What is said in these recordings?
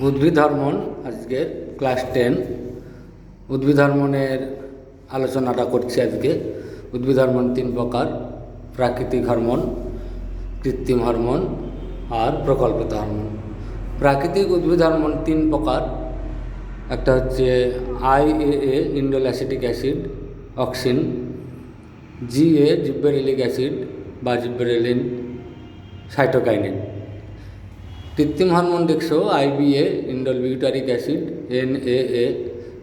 উদ্ভিদ হরমোন আজকের class ten. উদ্ভিদ হরমোনের আলোচনাটা করছি আজকে। উদ্ভিদ হরমোন তিন প্রকার, প্রাকৃতিক হরমোন, কৃত্রিম হরমোন আর প্রকল্পিত হরমোন। প্রাকৃতিক উদ্ভিদ হরমোন তিন প্রকার। একটা হচ্ছে IAA indole acetic acid, auxin GA gibberellic acid বা জিব্বেরেলিন, সাইটোকাইনিন। কৃত্রিম হরমোন দেখছ IBA indole butyric acid NAA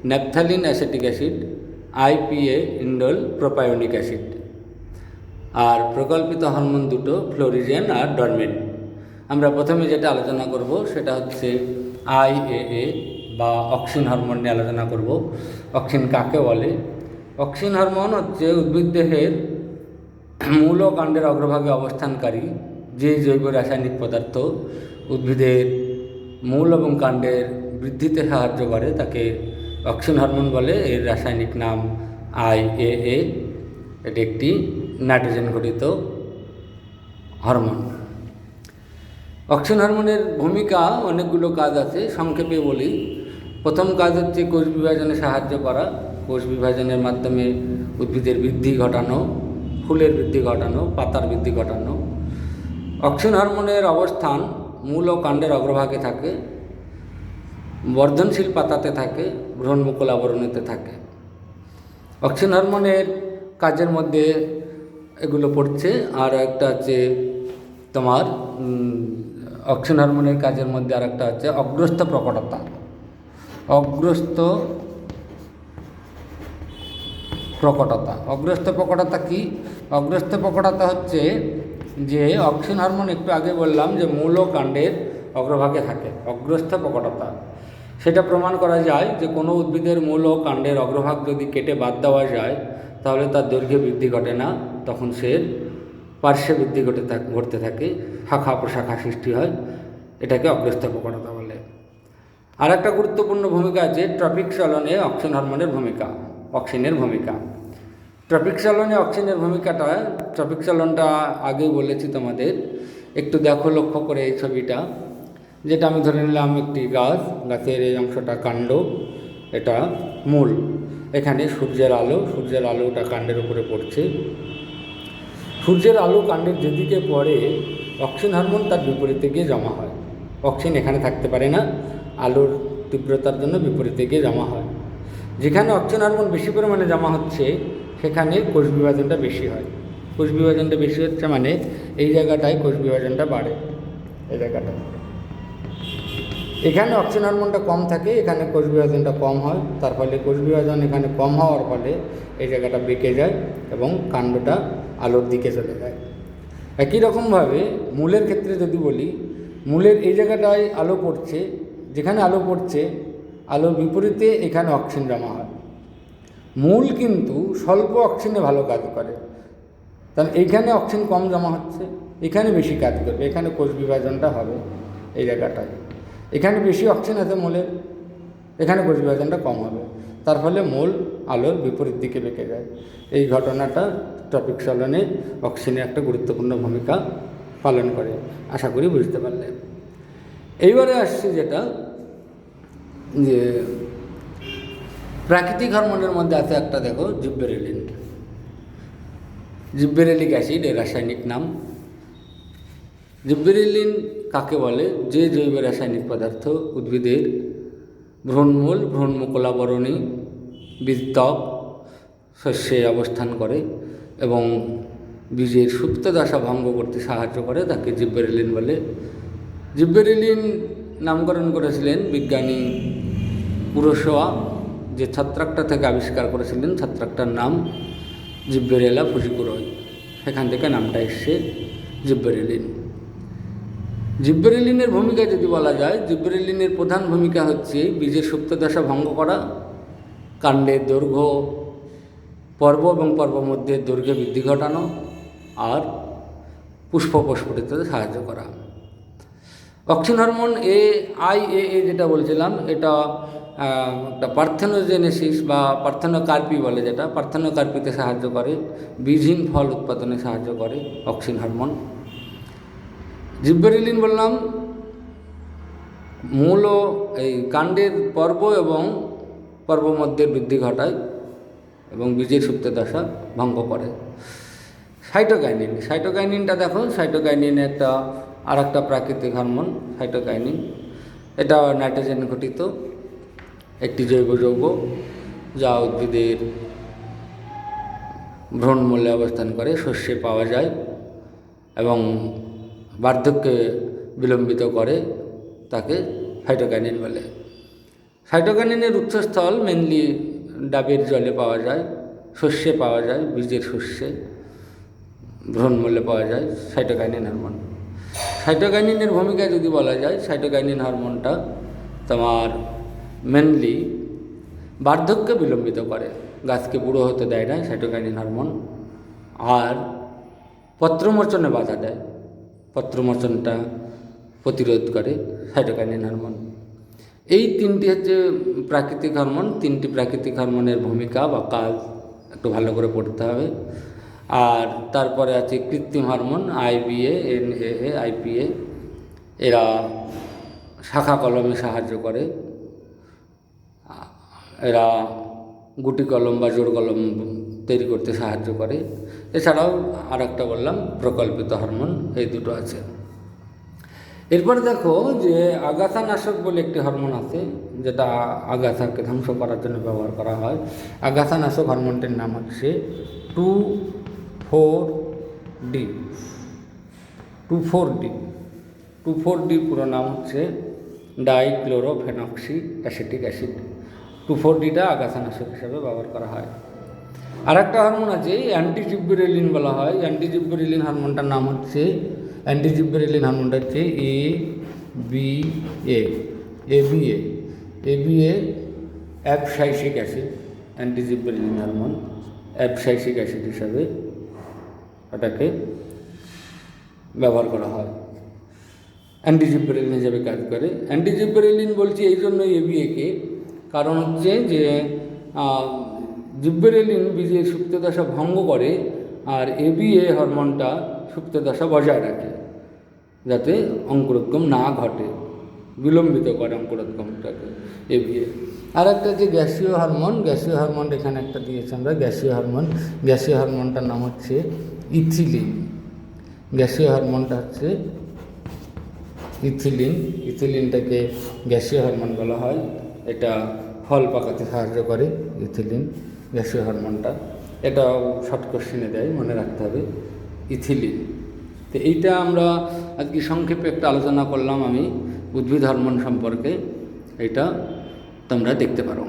naphthalene acetic acid IPA indole propionic acid. আর প্রকল্পিত হরমোন দুটো ফ্লোরিজেন আর ডরমেন। আমরা প্রথমে যেটা আলোচনা করব, সেটা হচ্ছে আইএএ বা অক্সিন হরমোন নিয়ে আলোচনা করব। অক্সিন কাকে বলে? অক্সিন হরমোন হচ্ছে উদ্ভিদ দেহের মূল কাণ্ডের অগ্রভাগে অবস্থানকারী যে জৈব রাসায়নিক পদার্থ উদ্ভিদের মূল এবং কাণ্ডের বৃদ্ধিতে সাহায্য করে, তাকে অক্সিন হরমোন বলে। এর রাসায়নিক নাম আইএএ এটি একটি নাইট্রোজেন ঘটিত হরমোন। অক্সিন হরমোনের ভূমিকা, অনেকগুলো কাজ আছে। সংক্ষেপে বলি, প্রথম কাজ হচ্ছে কোষ বিভাজনে সাহায্য করা। কোষ বিভাজনের মাধ্যমে উদ্ভিদের বৃদ্ধি ঘটানো, ফুলের বৃদ্ধি ঘটানো, পাতার বৃদ্ধি ঘটানো। অক্সিন হরমোনের অবস্থান মূল ও কাণ্ডের অগ্রভাগে থাকে বর্ধনশীল পাতাতে থাকে ভ্রূণমুকুল আবরণীতে থাকে। অক্সিন হরমোনের কাজের মধ্যে এগুলো পড়ছে আর একটা হচ্ছে তোমার উম, অক্সিন হরমোনের কাজের মধ্যে আর একটা হচ্ছে অগ্রস্ত প্রকটতা। অগ্রস্ত প্রকটতা। অগ্রস্ত প্রকটতা কি? অগ্রস্ত প্রকটতা হচ্ছে যে অক্সিন হরমোন একটু আগে বললাম যে মূল কাণ্ডের অগ্রভাগে থাকে, অগ্রস্থ প্রকটতা। সেটা প্রমাণ করা যায় যে কোনো উদ্ভিদের মূল ও কাণ্ডের অগ্রভাগ যদি কেটে বাদ দেওয়া যায়, তাহলে তার দৈর্ঘ্য বৃদ্ধি ঘটে না, তখন সে পার্শ্বে বৃদ্ধি ঘটে থাক, ঘটতে থাকে, শাখা প্রশাখা সৃষ্টি হয়, এটাকে অগ্রস্ত প্রকটতা বলে। আর একটা গুরুত্বপূর্ণ ভূমিকা আছে ট্রপিক চলনে অক্সিন হরমোনের ভূমিকা, অক্সিনের ভূমিকা। ট্রপিক চলনে অক্সিনের ভূমিকাটা, ট্রপিক চলনটা আগেই বলেছি তোমাদের। একটু দেখো, লক্ষ্য করে এই ছবিটা। যেটা আমি ধরে নিলাম একটি গাছ, গাছের এই অংশটা কাণ্ড, এটা মূল। এখানে সূর্যের আলো, সূর্যের আলোটা কাণ্ডের উপরে পড়ছে। সূর্যের আলো কাণ্ডের যেদিকে পড়ে অক্সিন হরমোন তার বিপরীতে গিয়ে জমা হয়। অক্সিন এখানে থাকতে পারে না, আলোর তীব্রতার জন্য বিপরীতে গিয়ে জমা হয়। যেখানে অক্সিন হরমোন বেশি পরিমাণে জমা হচ্ছে সেখানে কোষ বিভাজনটা বেশি হয়। কোষ বিভাজনটা বেশি হচ্ছে মানে এই জায়গাটায় কোষ বিভাজনটা বাড়ে, এই জায়গাটায়। এখানে অক্সিজেন হরমোনটা কম থাকে, এখানে কোষ বিভাজনটা কম হয়। তার ফলে কোষ বিভাজন এখানে কম হওয়ার ফলে এই জায়গাটা বেঁকে যায় এবং কাণ্ডটা আলোর দিকে চলে যায়। একই রকমভাবে মূলের ক্ষেত্রে যদি বলি, মূলের এই জায়গাটায় আলো পড়ছে, যেখানে আলো পড়ছে, আলোর বিপরীতে এখানে অক্সিজেন জমা হয়। মূল কিন্তু স্বল্প অক্সিজেনে ভালো কাজ করে। তাহলে এইখানে অক্সিজেন কম জমা হচ্ছে, এখানে বেশি কাজ করবে, এখানে কোষ বিভাজনটা হবে এই জায়গাটায়। এখানে বেশি অক্সিজেন আছে মূলের, এখানে কোষ বিভাজনটা কম হবে। তার ফলে মূল আলোর বিপরীত দিকে বেঁকে যায়। এই ঘটনাটা টপিক চলনে অক্সিজেনের একটা গুরুত্বপূর্ণ ভূমিকা পালন করে, আশা করি বুঝতে পারলে। এইবারে আসছে যেটা যে প্রাকৃতিক হরমোনের মধ্যে আছে একটা দেখো, জিব্বেরেলিন। জিব্বেরেলিক অ্যাসিড, এর রাসায়নিক নাম। জিব্বেরেলিন কাকে বলে? যে জৈব রাসায়নিক পদার্থ উদ্ভিদের ভ্রূণমূল, ভ্রূণমুকুলাবরণী বীজত্বক শস্যে অবস্থান করে এবং বীজের সুপ্ত দশা ভঙ্গ করতে সাহায্য করে, তাকে জিব্বেরেলিন বলে। জিব্বেরেলিন নামকরণ করেছিলেন বিজ্ঞানী পুরসোয়া যে ছত্রাকটা থেকে আবিষ্কার করেছিলেন, ছত্রাকটার নাম জিব্বেরেলা ফুসিকুরয় সেখান থেকে নামটা এসছে জিব্বেরেলিন। জিব্বেরেলিনের ভূমিকা যদি বলা যায়, জিব্বেরেলিনের প্রধান ভূমিকা হচ্ছে বীজের সুপ্তদশা ভঙ্গ করা, কাণ্ডের দৈর্ঘ্য, পর্ব এবং পর্ব মধ্যে দৈর্ঘ্য বৃদ্ধি ঘটানো আর পুষ্প প্রস্ফুটিততে সাহায্য করা। Auxin hormone A I A যেটা বলছিলাম, এটা একটা পার্থেনোজেনেসিস বা পার্থেনোকার্পি বলে যেটা, পার্থেনোকার্পিতে সাহায্য করে বীজহীন ফল উৎপাদনে সাহায্য করে, অক্সিন হরমোন। জিব্বেরিলিন বললাম, মূল এই কাণ্ডের পর্ব এবং পর্ব মধ্যে বৃদ্ধি ঘটায় এবং বীজের সুপ্ত দশা ভঙ্গ করে। সাইটোকাইনিন, সাইটোকাইনিনটা দেখো, সাইটোকাইনিন একটা আর একটা প্রাকৃতিক হরমোন, সাইটোকাইনিন। এটা নাইট্রোজেন ঘটিত একটি জৈব যৌগ যা উদ্ভিদের ভ্রূণমূল্যে অবস্থান করে, শস্যে পাওয়া যায় এবং বার্ধক্যে বিলম্বিত করে তাকে সাইটোকাইনিন বলে। সাইটোকাইনিনের উৎসস্থল মেনলি ডাবের জলে পাওয়া যায়, শস্যে পাওয়া যায়, বীজের শস্যে ভ্রূণমূল্যে পাওয়া যায় সাইটোকাইনিন হরমোন সাইটোকাইনিনের ভূমিকা যদি বলা যায় সাইটোকাইনিন হরমোনটা তোমার মেনলি বার্ধক্য বিলম্বিত করে। গাছকে বুড়ো হতে দেয় না সাইটোকাইনিন হরমোন আর পত্রমোচনে বাধা দেয়। পত্রমোচনটা প্রতিরোধ করে সাইটোকাইনিন হরমোন এই তিনটি হচ্ছে প্রাকৃতিক হরমোন তিনটি প্রাকৃতিক হরমোনের ভূমিকা বা কাজ একটু ভালো করে পড়তে হবে। আর তারপরে আছে কৃত্রিম hormone IBA N A IPA এরা শাখা কলমে সাহায্য করে। এরা গুটি কলম বা জোর কলম তৈরি করতে সাহায্য করে। এছাড়াও আর একটা বললাম, প্রকল্পিত হরমোন, এই দুটো আছে। এরপর দেখো যে আগাথা নাশক বলে একটি হরমোন আছে, যেটা আগাথাকে ধ্বংস করার জন্য ব্যবহার করা হয়। আগাথা নাশক হরমোনটির নাম হচ্ছে two four D. Two four D. Two four D পুরো নাম হচ্ছে dichlorophenoxy acetic acid. Two four ডিটা আগাছানাশক হিসাবে ব্যবহার করা হয়। আর একটা হরমোন আছে অ্যান্টিজিব্বেরেলিন বলা হয়। অ্যান্টিজিব্বেরেলিন হরমোনটার নাম হচ্ছে অ্যান্টিজিব্বেরেলিন হরমোনটা হচ্ছে A B A A B A A B A abscisic acid antigibberellin hormone abscisic acid হিসাবে এটাকে ব্যবহার করা হয়। অ্যান্টিজিব্বেরেলিন হিসাবে কাজ করে। অ্যান্টিজিব্বেরেলিন বলছি এই জন্য এবিএকে কারণ হচ্ছে যে জিব্বেরেলিন বীজের সুপ্তদশা ভঙ্গ করে আর এবিএ হরমোনটা সুপ্তদশা বজায় রাখে, যাতে অঙ্কুরোদ্গম না ঘটে, বিলম্বিত করে অঙ্কুরোদ্গমটাকে, এবিএ। আর একটা যে গ্যাসীয় হরমোন গ্যাসীয় হরমোন এখানে একটা দিয়েছি আমরা, গ্যাসীয় হরমোন। গ্যাসীয় হরমোনটার নাম হচ্ছে ইথিলিন। গ্যাসীয় হরমোনটা হচ্ছে ইথিলিন। ইথিলিনটাকে গ্যাসীয় হরমোন বলা হয়। এটা ফল পাকাতে সাহায্য করে, ইথিলিন, গ্যাসীয় হরমোনটা। এটাও শর্ট কোশ্চেনে দেয়, মনে রাখতে হবে, ইথিলিন। তো এইটা আমরা আজকে সংক্ষেপে একটা আলোচনা করলাম আমি, উদ্ভিদ হরমোন সম্পর্কে। এটা তোমরা দেখতে পারো।